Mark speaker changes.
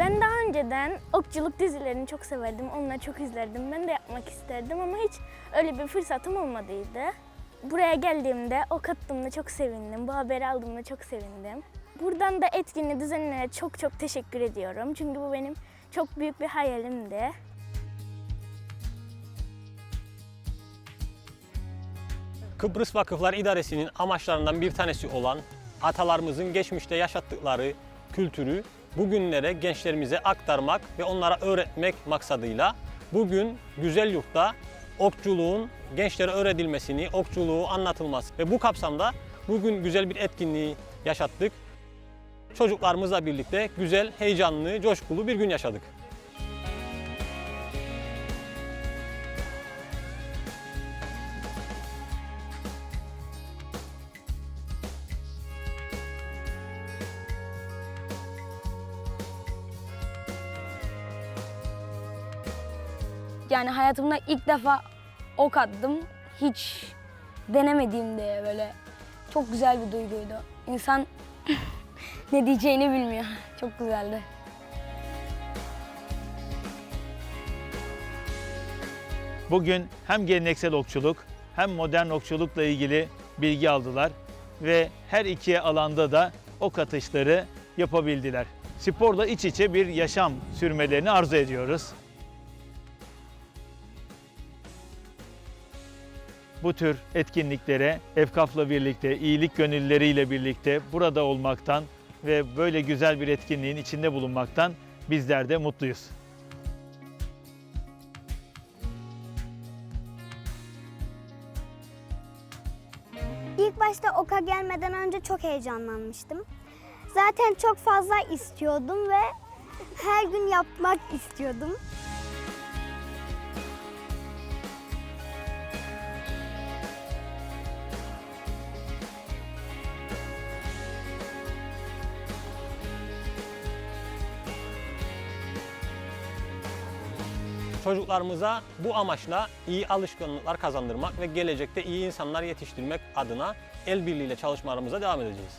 Speaker 1: önceden okçuluk dizilerini çok severdim. Onları çok izlerdim. Ben de yapmak isterdim ama hiç öyle bir fırsatım olmadıydı. Buraya geldiğimde ok attığımda çok sevindim. Bu haberi aldığımda çok sevindim. Buradan da etkinliği düzenleyene çok çok teşekkür ediyorum. Çünkü bu benim çok büyük bir hayalimdi.
Speaker 2: Kıbrıs Vakıflar İdaresi'nin amaçlarından bir tanesi olan atalarımızın geçmişte yaşattıkları kültürü bugünlere gençlerimize aktarmak ve onlara öğretmek maksadıyla bugün Güzel Yurt'ta okçuluğun gençlere öğretilmesini, okçuluğu anlatılması ve bu kapsamda bugün güzel bir etkinliği yaşattık. Çocuklarımızla birlikte güzel, heyecanlı, coşkulu bir gün yaşadık.
Speaker 3: Yani hayatımda ilk defa ok attım. Hiç denemediğimde böyle çok güzel bir duyguydu. İnsan ne diyeceğini bilmiyor. Çok güzeldi.
Speaker 4: Bugün hem geleneksel okçuluk hem modern okçulukla ilgili bilgi aldılar ve her iki alanda da ok atışları yapabildiler. Sporla iç içe bir yaşam sürmelerini arzu ediyoruz. Bu tür etkinliklere Efkaf'la birlikte, iyilik gönülleriyle birlikte burada olmaktan ve böyle güzel bir etkinliğin içinde bulunmaktan bizler de mutluyuz.
Speaker 5: İlk başta oka gelmeden önce çok heyecanlanmıştım. Zaten çok fazla istiyordum ve her gün yapmak istiyordum.
Speaker 2: Çocuklarımıza bu amaçla iyi alışkanlıklar kazandırmak ve gelecekte iyi insanlar yetiştirmek adına el birliğiyle çalışmalarımıza devam edeceğiz.